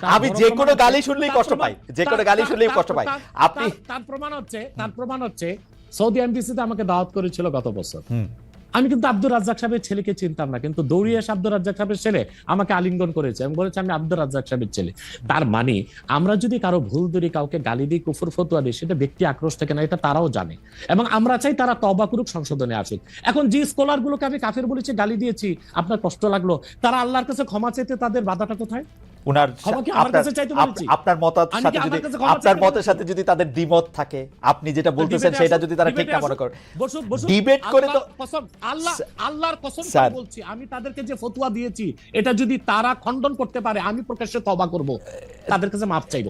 তার আমি যে কোনো গালি শুনলেই কষ্ট পাই যে কোনো গালি শুনলেই কষ্ট পাই। আপনি তার- প্রমাণ হচ্ছে তার প্রমাণ হচ্ছে সৌদি এমবিসিতে আমাকে দাওয়াত করেছিল গত বছর। আমি কিন্তু আব্দুর রাজ্জাক সাহেবের ছেলেকে চিনতাম না কিন্তু দৌড়িয়ে এসে আব্দুর রাজ্জাক সাহেবের ছেলে আমাকে আলিঙ্গন করেছে। এবং বলেছে আমি আব্দুর রাজ্জাক সাহেবের ছেলে। তার মানে আমরা যদি কারও ভুল ধরি কাউকে গালি দিই কুফুর ফতুয়া দিই সেটা ব্যক্তি আক্রোশ থেকে না এটা তারাও জানে। এবং আমরা চাই তারা তবা করুক সংশোধনে আসুক। এখন যে স্কলার গুলোকে আমি কাফের বলেছি গালি দিয়েছি আপনার কষ্ট লাগল তারা আল্লাহর কাছে ক্ষমা চাইতে তাদের বাধাটা কোথায়? উনার আপনার মতের সাথে যদি আপনার মতের সাথে যদি তাদের দ্বিমত থাকে আপনি যেটা বলতেছেন সেটা যদি তারা ঠিক না মনে। ডিবেট করে। তো- আল্লাহ আল্লাহর কসম বলছি। আমি তাদেরকে যে ফতুয়া দিয়েছি এটা যদি তারা খণ্ডন করতে পারে আমি প্রকাশ্যে তবা করব। তাদের কাছে মাপ চাইব।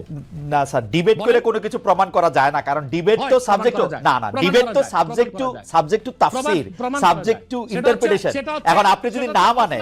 না স্যার ডিবেট করে কোনো কিছু প্রমাণ করা যায় না কারণ ডিবেট তো সাবজেক্ট না না ডিবেট তো সাবজেক্ট টু। সাবজেক্ট টু তাফসীর সাবজেক্ট টু ইন্টারপ্রিটেশন এখন আপনি যদি না মানেন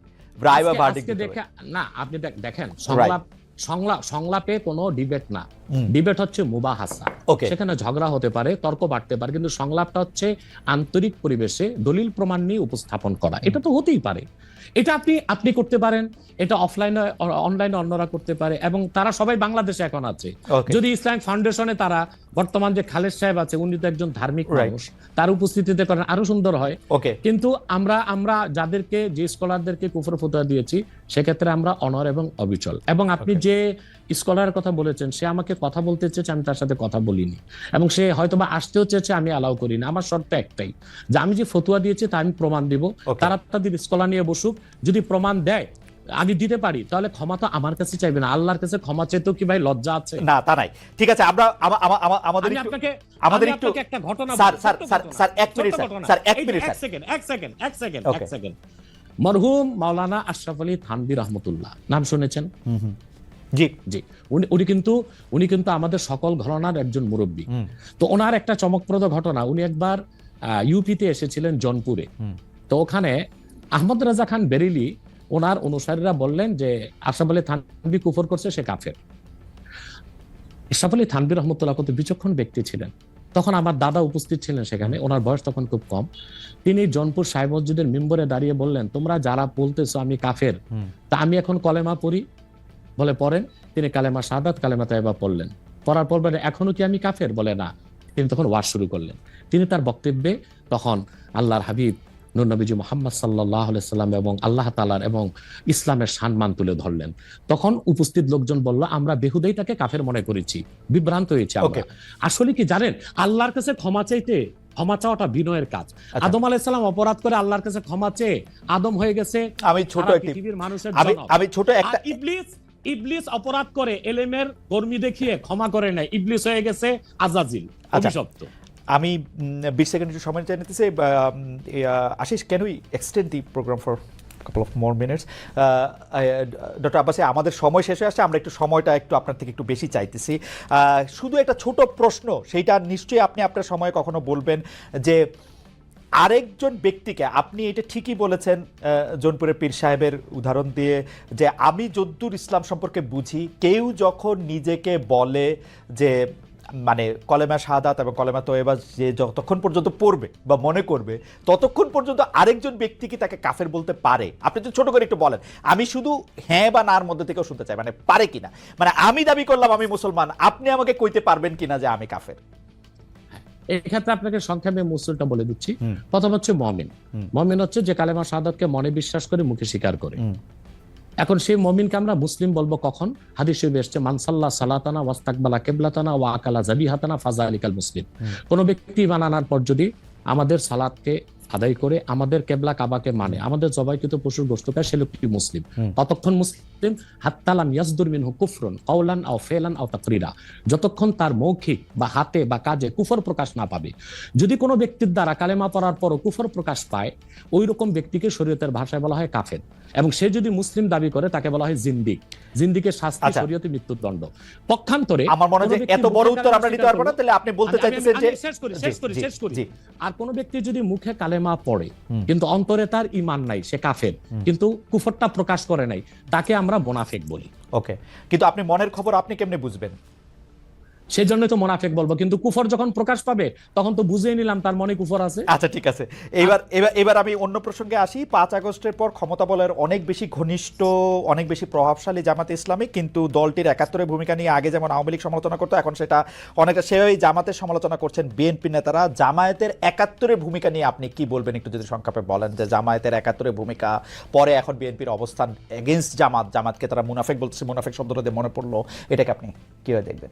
রায় বা আজকে- ভার্ডিক আজকে দিতে দেখে না আপনি দেখেন সংলাপ সংলাপ সংলাপে কোনো ডিবেট না। ডিবেট হচ্ছে মুবাহাসা. সেখানে ঝগড়া হতে পারে তর্ক বাড়তে পারে কিন্তু সংলাপটা হচ্ছে আন্তরিক পরিবেশে দলিল প্রমাণ নিয়ে উপস্থাপন করা। এটা তো হতেই পারে। এটা আপনি আপনি করতে পারেন। এটা অফলাইনে অনলাইনে অন্যরা করতে পারে এবং তারা সবাই বাংলাদেশে এখন আছে। যদি ইসলামিক ফাউন্ডেশনে তারা বর্তমান যে খালেদ সাহেব আছে উনি তো একজন ধার্মিক মানুষ তার উপস্থিতিতে করেন আরও সুন্দর হয়। ওকে কিন্তু আমরা আমরা যাদেরকে যে স্কলারদেরকে কুফর ফতোয়া দিয়েছি সেক্ষেত্রে আমরা অনর এবং অবিচল। এবং আপনি যে স্কলারের কথা বলেছেন সে আমাকে কথা বলতে চেয়েছে আমি তার সাথে কথা বলিনি। এবং সে হয়তো বা আসতেও চেয়েছে আমি অ্যালাউ করিনি। আমার শর্ত একটাই যে আমি যে ফতুয়া দিয়েছি তা আমি প্রমাণ দিব. তারা তাদের স্কলার নিয়ে বসুক যদি প্রমাণ দেয় আমি দিতে পারি তাহলে ক্ষমা তো আমার কাছে চাইবে না। আল্লাহর কাছে ক্ষমা চেতেও কি ভাই লজ্জা আছে? না তা নাই। ঠিক আছে আমরা আমা- আমা- আমা- আমাদের আপনাকে আমাদের একটু একটা ঘটনা স্যার, স্যার, স্যার, স্যার, এক মিনিট, স্যার, স্যার, এক মিনিট, এক সেকেন্ড এক সেকেন্ড এক সেকেন্ড এক সেকেন্ড। মরহুম মাওলানা আশরাফ আলী থানবী রহমতুল্লাহ। নাম শুনেছেন? জি। জি। উনি উনি কিন্তু উনি কিন্তু আমাদের সকল ঘরানার একজন মুরব্বী। তো ওনার একটা চমকপ্রদ ঘটনা। উনি একবার ইউপিতে এসেছিলেন জনপুরে। তো ওখানে আহমদ রাজা খান বেরিলি ওনার অনুসারীরা বললেন যে আশরাফ আলী থানবী কুফর করছে সে কাফের। আশরাফ আলী থানবী রহমতুল্লাহ কত বিচক্ষণ ব্যক্তি ছিলেন। তখন আমার দাদা উপস্থিত ছিলেন সেখানে ওনার বয়স তখন খুব কম। তিনি জনপুর সাহেব মসজিদের মেম্বরে দাঁড়িয়ে বললেন তোমরা যারা বলতেছো আমি কাফের তা আমি এখন কলেমা পড়ি। বলে পড়েন তিনি কালেমা সাদাত কালেমা তাইবা পড়লেন। পড়ার পর বলে এখনও কি আমি কাফের? বলে না। তিনি তখন ওয়াজ শুরু করলেন। তিনি তার বক্তব্যে তখন আল্লাহর হাবিব নবীজি মোহাম্মদ সাল্লাহ সাল্লাম এবং আল্লাহ তালার এবং ইসলামের সম্মান তুলে ধরলেন। তখন উপস্থিত লোকজন বলল আমরা বেহুদেই তাকে কাফের মনে করেছি বিভ্রান্ত হয়েছে আমরা। আসলে কি জানেন আল্লাহর কাছে ক্ষমা চাইতে ক্ষমা চাওয়াটা বিনয়ের কাজ। আচ্ছা। আদম আলাইসালাম অপরাধ করে আল্লাহর কাছে ক্ষমা চেয়ে আদম হয়ে গেছে আমি ছোট পৃথিবীর মানুষের আমি ছোট একটা ইবলিস ইবলিস অপরাধ করে এলেমের কর্মী দেখিয়ে ক্ষমা করে নাই ইবলিস হয়ে গেছে আজাজিল আচ্ছা। অভিশপ্ত। আমি বিশ সেকেন্ড একটু সময় চাই নিতেছি Ashis can we extend the program for couple of more minutes doctor আব্বাসে আমাদের সময় শেষ হয়ে আসছে, আমরা একটু সময়টা একটু আপনার থেকে একটু বেশি চাইতেছি। শুধু একটা ছোট প্রশ্ন, সেইটা নিশ্চয়ই আপনি আপনার সময় কখনো বলবেন যে, আরেকজন ব্যক্তিকে, আপনি এটা ঠিকই বলেছেন জোনপুরের পীর সাহেবের উদাহরণ দিয়ে, যে আমি যদ্দুর ইসলাম সম্পর্কে বুঝি, কেউ যখন নিজেকে বলে যে মানে কলেমা শাহাদাত এবং কলেমা তোয়েবা যে যতক্ষণ পর্যন্ত পড়বে বা মনে করবে ততক্ষণ পর্যন্ত আরেকজন ব্যক্তি কি তাকে কাফের বলতে পারে আপনি যদি ছোট করে একটু বলেন আমি শুধু হ্যাঁ বা নার মধ্যে থেকেও শুনতে চাই মানে পারে কিনা মানে আমি দাবি করলাম আমি মুসলমান আপনি আমাকে কইতে পারবেন কিনা যে আমি কাফের এক্ষেত্রে আপনাকে সংক্ষেপে মুসলটা বলে দিচ্ছি। প্রথম হচ্ছে মমিন। মমিন হচ্ছে যে কালেমা শাহাদাতকে মনে বিশ্বাস করে মুখে স্বীকার করে। এখন সেই মমিনকে আমরা মুসলিম বলব কখন? হাদিস শরীফে এসছে মানসাল্লাহ সালাতানা ওয়াস্তাকবালা কেবলাতানা ওয়া আকালা জাবিহাতানা ফাজা আলিকাল মুসলিম কোনো ব্যক্তি ইমান আনার পর যদি আমাদের সালাতকে আদায় করে আমাদের কেবলা কাবাকে মানে আমাদের জবাইকৃত পশুর গোস্ত খায় সে লোকটি মুসলিম। ততক্ষণ মুসলিম হাত্তালাম ইয়াসদুর মিনহু কুফরুন কওলান আও ফেলান আও তাকরিরা। যতক্ষণ তার মৌখিক বা হাতে বা কাজে কুফর প্রকাশ না পাবে। যদি কোনো ব্যক্তির দ্বারা কালেমা পড়ার পরও কুফর প্রকাশ পায় ওই রকম ব্যক্তিকে শরীয়তের ভাষায় বলা হয় কাফের। এবং সে যদি মুসলিম দাবি করে তাকে বলা হয় জিন্দিক। জিন্দিকের শাস্তি আচ্ছা। শরীয়তে মৃত্যুদণ্ড। পক্ষান্তরে আমার মনে হয় এত বড় উত্তর আমরা নিতে পারব না তাহলে আপনি বলতে চাইতেছেন যে শেষ করি শেষ করি শেষ করি। আর কোন ব্যক্তি যদি মুখে কালেমা পড়ে কিন্তু অন্তরে তার ইমান নাই সে কাফের। কিন্তু কুফরটা প্রকাশ করে নাই তাকে আমরা মোনাফেক বলি। ওকে কিন্তু আপনি মনের খবর আপনি কেমনে বুঝবেন? সেই জন্যই তো মোনাফেক বলব। কিন্তু কুফর যখন প্রকাশ পাবে তখন তো বুঝেই নিলাম তার মনে কুফর আছে। আচ্ছা ঠিক আছে। এবার এবার এবার আমি অন্য প্রসঙ্গে আসি। পাঁচ আগস্টের পর ক্ষমতা বলের অনেক বেশি ঘনিষ্ঠ অনেক বেশি প্রভাবশালী জামাতে ইসলামী কিন্তু দলটির একাত্তরের ভূমিকা নিয়ে আগে যেমন আওয়ামী লীগ সমালোচনা করতো এখন সেটা অনেকটা সেভাবেই জামাতের সমালোচনা করছেন বিএনপি নেতারা। জামায়াতের একাত্তরের ভূমিকা নিয়ে আপনি কি বলবেন? একটু যদি সংক্ষেপে বলেন যে জামায়াতের একাত্তরের ভূমিকা পরে এখন বিএনপির অবস্থান এগেনস্ট জামাত জামাতকে তারা মুনাফেক বলছে মুনাফেক শব্দটা দিয়ে মনে পড়ল। এটাকে আপনি কীভাবে দেখবেন?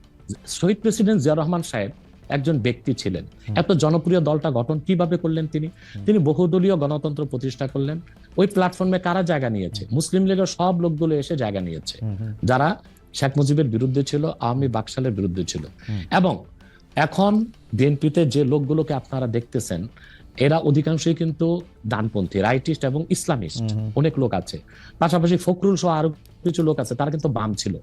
শহীদ প্রেসিডেন্ট জিয়া রহমান সাহেব একজন ব্যক্তি ছিলেন। এত জনপ্রিয় দলটা গঠন কীভাবে করলেন তিনি? তিনি বহুদলীয় গণতন্ত্র প্রতিষ্ঠা করলেন। ওই প্ল্যাটফর্মে কারা জায়গা নিয়েছে? মুসলিম লীগের সব লোকগুলো এসে জায়গা নিয়েছে। যারা শেখ মুজিবের বিরুদ্ধে ছিল আওয়ামী বাকশালের বিরুদ্ধে ছিল। এবং এখন বিএনপিতে যে লোকগুলোকে আপনারা দেখতেছেন এরা অধিকাংশই কিন্তু ডানপন্থী রাইটিস্ট এবং ইসলামিস্ট অনেক লোক আছে। পাশাপাশি ফখরুল সহ আরও কিছু লোক আছে তারা কিন্তু বাম ছিল।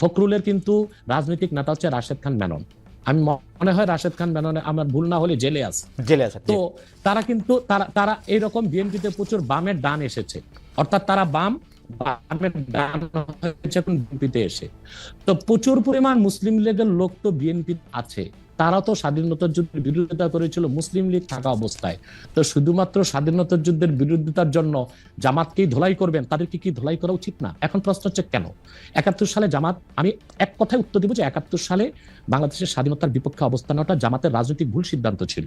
ফখরুলের কিন্তু রাজনৈতিক নেতা হচ্ছে রাশেদ খান মেনন। আমি মনে হয় রাশেদ খান মেননে আমার ভুল না হলে জেলে আছে। জেলে আছে তো তারা কিন্তু তারা তারা এইরকম বিএনপিতে প্রচুর বামের ডান এসেছে। অর্থাৎ তারা বাম ডান হয়েছে এখন বিএনপিতে এসে। তো প্রচুর পরিমাণ মুসলিম লীগের লোক তো বিএনপি আছে। তারা তো স্বাধীনতার যুদ্ধের বিরোধিতা করেছিল মুসলিম লীগ থাকা অবস্থায়। তো শুধুমাত্র স্বাধীনতার যুদ্ধের বিরোধিতার জন্য জামাতকেই ধোলাই করবেন তাদেরকে কি ধোলাই করা উচিত না? এখন প্রশ্ন হচ্ছে কেন? একাত্তর সালে জামাত আমি এক কথায় উত্তর দিব যে একাত্তর সালে বাংলাদেশের স্বাধীনতার বিপক্ষে অবস্থান নেওয়াটা জামাতের রাজনৈতিক ভুল সিদ্ধান্ত ছিল।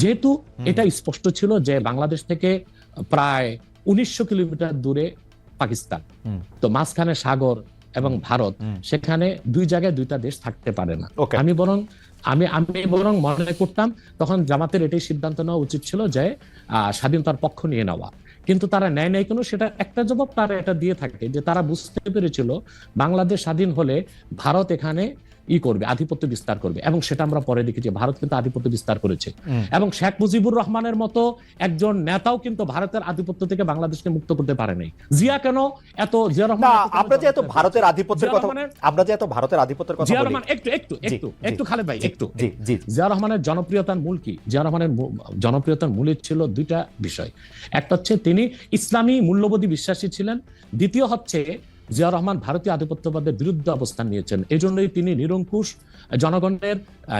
যেহেতু এটা স্পষ্ট ছিল যে বাংলাদেশ থেকে প্রায় উনিশশো কিলোমিটার দূরে পাকিস্তান। তো মাঝখানে সাগর এবং ভারত সেখানে দুই জায়গায় দুইটা দেশ থাকতে পারে না। আমি বরং আমি আমি বরং মনে করতাম তখন জামাতের এটাই সিদ্ধান্ত নেওয়া উচিত ছিল যে আহ, স্বাধীনতার পক্ষ নিয়ে নেওয়া। কিন্তু তারা নেয় নাই কেন সেটা একটা জবাব তারা এটা দিয়ে থাকে যে তারা বুঝতে পেরেছিল বাংলাদেশ স্বাধীন হলে ভারত এখানে ই করবে আধিপত্য বিস্তার করবে। এবং সেটা আমরা পরে দেখেছি ভারত কিন্তু আধিপত্য বিস্তার করেছে। এবং শেখ মুজিবুর রহমানের মতো একজন নেতাও কিন্তু ভারতের আধিপত্য থেকে বাংলাদেশকে মুক্ত করতে পারে নাই। জিয়া কেন এত জিয়া রহমান আমরা যে এত ভারতের আধিপত্যের কথা আমরা যে এত ভারতের আধিপত্যের কথা জিয়া রহমান একটু একটু একটু একটু খালেদ ভাই একটু। জি জি। জিয়া রহমানের জনপ্রিয়তার মূল কি? জিয়া রহমানের জনপ্রিয়তার মূলে ছিল দুইটা বিষয়। একটা হচ্ছে তিনি ইসলামী মূল্যবোধী বিশ্বাসী ছিলেন দ্বিতীয় হচ্ছে জিয়া রহমান ভারতীয় আধিপত্যবাদের বিরুদ্ধে অবস্থান নিয়েছেন। এই জন্যই তিনি নিরঙ্কুশ জনগণের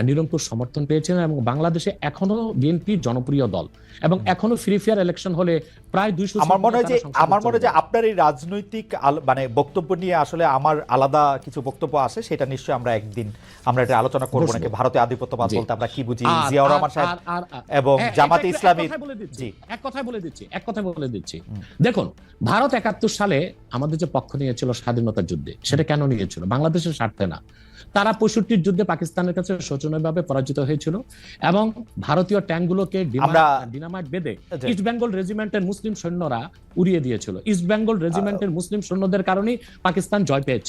নিরঙ্কুশ সমর্থন পেয়েছেন এবং বাংলাদেশে এখনও বিএনপি জনপ্রিয় দল এবং এখনও ফ্রি ফেয়ার ইলেকশন হলে প্রায় দুইশো আমার মনে হয় যে আমার মনে হয় যে আপনার এই রাজনৈতিক মানে বক্তব্য নিয়ে আসলে আমার আলাদা কিছু বক্তব্য আছে সেটা নিশ্চয়ই আমরা একদিন আমরা এটা আলোচনা করব। নাকি ভারতে আধিপত্যবাদ বলতে আমরা কি বুঝি? জিয়াউর রহমান সাহেব এবং জামাতে ইসলামী জি। এক কথায় বলে দিচ্ছি এক কথায় বলে দিচ্ছি। দেখুন ভারত একাত্তর সালে আমাদের যে পক্ষ নিয়েছিল স্বাধীনতার যুদ্ধে সেটা কেন নিয়েছিল? বাংলাদেশের স্বার্থে না। তারা পঁয়ষট্টির যুদ্ধে পাকিস্তানের কাছে শোচনীয়ভাবে পরাজিত হয়েছিল এবং ভারতীয় ট্যাঙ্কগুলোকে গুলোকে ডিনামাইট বেঁধে জি। ইস্ট বেঙ্গল রেজিমেন্টের মুসলিম সৈন্যরা উড়িয়ে দিয়েছিল। ইস্ট বেঙ্গল রেজিমেন্টের মুসলিম সৈন্যদের কারণেই পাকিস্তান জয় পেয়েছে।